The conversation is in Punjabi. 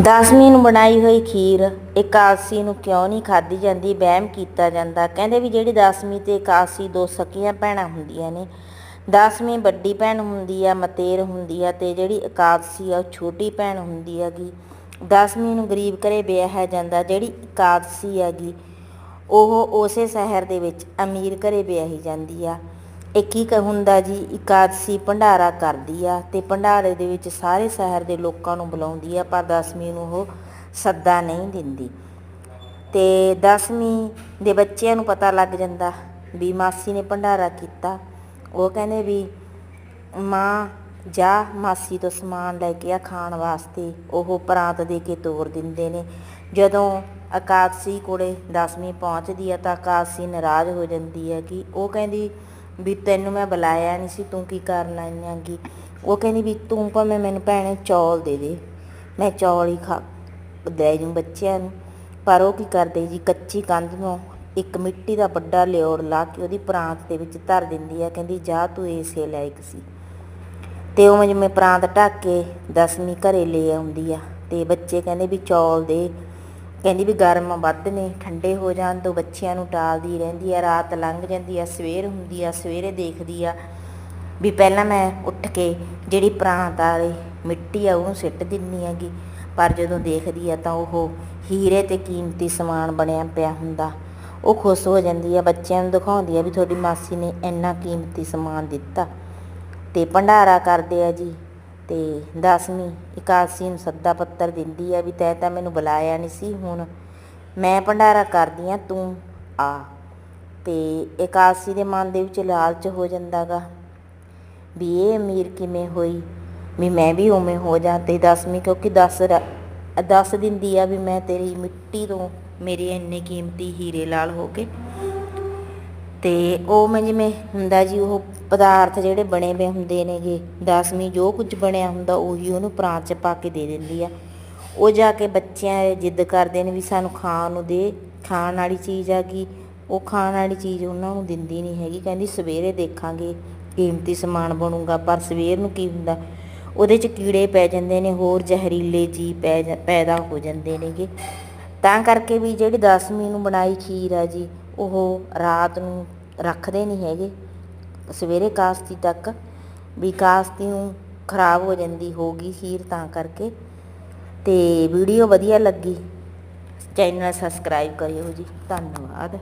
ਦਸਵੀਂ ਨੂੰ ਬਣਾਈ ਹੋਈ ਖੀਰ ਇਕਾਦਸ਼ੀ ਨੂੰ ਕਿਉਂ ਨਹੀਂ ਖਾਧੀ ਜਾਂਦੀ, ਵਹਿਮ ਕੀਤਾ ਜਾਂਦਾ। ਕਹਿੰਦੇ ਵੀ ਜਿਹੜੀ ਦਸਵੀਂ ਤੇ ਇਕਾਦਸ਼ੀ ਦੋ ਸਕੀਆਂ ਭੈਣਾਂ ਹੁੰਦੀਆਂ ਨੇ। ਦਸਵੀਂ ਵੱਡੀ ਭੈਣ ਹੁੰਦੀ ਆ, ਮਤੇਰ ਹੁੰਦੀ ਆ ਤੇ ਜਿਹੜੀ ਇਕਾਦਸ਼ੀ ਆ ਉਹ ਛੋਟੀ ਭੈਣ ਹੁੰਦੀ ਹੈਗੀ। ਦਸਵੀਂ ਨੂੰ ਗਰੀਬ ਘਰੇ ਵਿਆਹਿਆ ਜਾਂਦਾ, ਜਿਹੜੀ ਇਕਾਦਸ਼ੀ ਹੈਗੀ, ਉਹ ਉਸੇ ਸ਼ਹਿਰ ਦੇ ਵਿੱਚ ਅਮੀਰ ਘਰੇ ਵਿਆਹੀ ਜਾਂਦੀ ਆ। ਇੱਕ ਹੀ ਕ- ਹੁੰਦਾ ਜੀ? ਇਕਾਦਸ਼ੀ ਭੰਡਾਰਾ ਕਰਦੀ ਆ ਤੇ ਭੰਡਾਰੇ ਦੇ ਵਿੱਚ ਸਾਰੇ ਸ਼ਹਿਰ ਦੇ ਲੋਕਾਂ ਨੂੰ ਬੁਲਾਉਂਦੀ ਆ, ਪਰ ਦਸਵੀਂ ਨੂੰ ਉਹ ਸੱਦਾ ਨਹੀਂ ਦਿੰਦੀ। ਤੇ ਦਸਵੀਂ ਦੇ ਬੱਚਿਆਂ ਨੂੰ ਪਤਾ ਲੱਗ ਜਾਂਦਾ ਵੀ ਮਾਸੀ ਨੇ ਭੰਡਾਰਾ ਕੀਤਾ। ਉਹ ਕਹਿੰਦੇ ਵੀ, ਮਾਂ, ਜਾ, ਮਾਸੀ ਤੋਂ ਸਮਾਨ ਲੈ ਕੇ ਆ ਖਾਣ ਵਾਸਤੇ। ਉਹ ਪ੍ਰਾਂਤ ਦੇ ਕੇ ਤੋਰ ਦਿੰਦੇ ਨੇ। ਜਦੋਂ ਇਕਾਦਸ਼ੀ ਕੋਲੇ ਦਸਵੀਂ ਪਹੁੰਚਦੀ ਆ ਤਾਂ ਇਕਾਦਸ਼ੀ ਨਾਰਾਜ਼ ਹੋ ਜਾਂਦੀ ਹੈ ਕਿ ਉਹ ਕਹਿੰਦੀ ਵੀ ਤੈਨੂੰ ਮੈਂ ਬੁਲਾਇਆ ਨਹੀਂ ਸੀ, ਤੂੰ ਕੀ ਕਰਨ ਆਈ ਆਂਗੀ ਉਹ ਕਹਿੰਦੀ ਵੀ ਤੂੰ ਭਾਵੇਂ ਮੈਨੂੰ ਭੈਣੇ ਚੌਲ ਦੇ ਦੇ, ਮੈਂ ਚੌਲ ਹੀ ਖਾ ਦੇ ਜੂੰ ਬੱਚਿਆਂ ਨੂੰ। ਪਰ ਉਹ ਕੀ ਕਰਦੇ ਜੀ, ਕੱਚੀ ਕੰਧ ਨੂੰ ਇੱਕ ਮਿੱਟੀ ਦਾ ਵੱਡਾ ਲਿਓਰ ਲਾ ਕੇ ਉਹਦੀ ਪ੍ਰਾਂਤ ਦੇ ਵਿੱਚ ਧਰ ਦਿੰਦੀ ਆ, ਕਹਿੰਦੀ ਜਾ ਤੂੰ ਇਸੇ ਲਾਇਕ ਸੀ। ਤੇ ਉਹ ਜਿਵੇਂ ਪ੍ਰਾਂਤ ਢੱਕ ਕੇ ਦਸਵੀਂ ਘਰੇ ਲੈ ਆਉਂਦੀ ਆ, ਤੇ ਬੱਚੇ ਕਹਿੰਦੇ ਵੀ ਚੌਲ ਦੇ। ਕਹਿੰਦੀ ਵੀ ਗਰਮ ਵੱਧ ਨੇ, ਠੰਡੇ ਹੋ ਜਾਣ ਤੋਂ ਬੱਚਿਆਂ ਨੂੰ ਟਾਲਦੀ ਰਹਿੰਦੀ ਆ, ਰਾਤ ਲੰਘ ਜਾਂਦੀ ਆ, ਸਵੇਰ ਹੁੰਦੀ ਆ, ਸਵੇਰੇ ਦੇਖਦੀ ਆ। ਵੀ ਪਹਿਲਾਂ ਮੈਂ ਉੱਠ ਕੇ ਜਿਹੜੀ ਪ੍ਰਾਂਤ ਵਾਲੀ ਮਿੱਟੀ ਆ ਉਹਨੂੰ ਸਿੱਟ ਦਿੰਨੀ ਹੈਗੀ, ਪਰ ਜਦੋਂ ਦੇਖਦੀ ਆ ਤਾਂ ਉਹ ਹੀਰੇ ਤੇ ਕੀਮਤੀ ਸਮਾਨ ਬਣਿਆ ਪਿਆ ਹੁੰਦਾ। ਉਹ ਖੁਸ਼ ਹੋ ਜਾਂਦੀ ਆ, ਬੱਚਿਆਂ ਨੂੰ ਦਿਖਾਉਂਦੀ ਆ ਵੀ ਤੁਹਾਡੀ ਮਾਸੀ ਨੇ ਇੰਨਾ ਕੀਮਤੀ ਸਮਾਨ ਦਿੱਤਾ। ਤੇ ਭੰਡਾਰਾ ਕਰਦੇ ਆ ਜੀ। ਤੇ ਦਸਵੀਂ ਇਕਾਦਸ਼ੀ ਨੂੰ ਸੱਦਾ ਪੱਤਰ ਦਿੰਦੀ ਆ ਵੀ ਤੈ ਤਾਂ ਮੈਨੂੰ ਬੁਲਾਇਆ ਨਹੀਂ ਸੀ, ਹੁਣ ਮੈਂ ਭੰਡਾਰਾ ਕਰਦੀ ਆ, ਤੂੰ ਆ। ਤੇ ਇਕਾਦਸ਼ੀ ਦੇ ਮਨ ਦੇ ਵਿੱਚ ਲਾਲਚ ਹੋ ਜਾਂਦਾਗਾ ਵੀ ਇਹ ਅਮੀਰ ਕਿਵੇਂ ਹੋਈ? ਵੀ ਮੈਂ ਵੀ ਉਵੇਂ ਹੋ ਜਾ ਤੇ ਦਸਵੀਂ, ਕਿਉਂਕਿ ਦਸ ਰ- ਦੱਸ ਦਿੰਦੀ ਆ ਵੀ ਮੈਂ ਤੇਰੀ ਮਿੱਟੀ ਤੋਂ ਮੇਰੇ ਇੰਨੇ ਕੀਮਤੀ ਹੀਰੇ ਲਾਲ ਹੋ ਗਏ ਤੇ ਉਹ ਮੈਂ ਜਿਵੇਂ ਹੁੰਦਾ ਜੀ, ਉਹ ਪਦਾਰਥ ਜਿਹੜੇ ਬਣੇ ਵੇ ਹੁੰਦੇ ਨੇਗੇ, ਦਸਵੀਂ ਜੋ ਕੁਝ ਬਣਿਆ ਹੁੰਦਾ ਉਹੀ ਉਹਨੂੰ ਪ੍ਰਾਂਤ 'ਚ ਪਾ ਕੇ ਦੇ ਦਿੰਦੀ ਆ। ਉਹ ਜਾ ਕੇ ਬੱਚਿਆਂ ਜਿੱਦ ਕਰਦੇ ਨੇ ਵੀ ਸਾਨੂੰ ਖਾਣ ਨੂੰ ਦੇ, ਖਾਣ ਵਾਲੀ ਚੀਜ਼ ਆ ਗਈ। ਉਹ ਖਾਣ ਵਾਲੀ ਚੀਜ਼ ਉਹਨਾਂ ਨੂੰ ਦਿੰਦੀ ਨਹੀਂ ਹੈਗੀ, ਕਹਿੰਦੀ ਸਵੇਰੇ ਦੇਖਾਂਗੇ ਕੀਮਤੀ ਸਮਾਨ ਬਣੂਗਾ, ਪਰ ਸਵੇਰ ਨੂੰ ਕੀ ਹੁੰਦਾ? ਉਹਦੇ 'ਚ ਕੀੜੇ ਪੈ ਜਾਂਦੇ ਨੇ, ਹੋਰ ਜ਼ਹਿਰੀਲੇ ਜੀ ਪੈ ਜਾ- ਪੈਦਾ ਹੋ ਜਾਂਦੇ ਨੇਗੇ। ਤਾਂ ਕਰਕੇ ਵੀ ਜਿਹੜੀ ਦਸਵੀਂ ਨੂੰ ਬਣਾਈ ਖੀਰ ਆ ਜੀ, ਉਹ ਰਾਤ ਨੂੰ ਰੱਖਦੇ ਨਹੀਂ ਹੈਗੇ। ਸਵੇਰੇ ਕਾਸਤੀ ਤੱਕ ਵੀ ਕਾਸਤੀ ਨੂੰ ਖਰਾਬ ਹੋ ਜਾਂਦੀ ਹੋਗੀ ਖੀਰ ਤਾਂ ਕਰਕੇ। ਤੇ ਵੀਡੀਓ ਵਧੀਆ ਲੱਗੀ, ਚੈਨਲ ਸਬਸਕ੍ਰਾਈਬ ਕਰਿਓ ਜੀ। ਧੰਨਵਾਦ।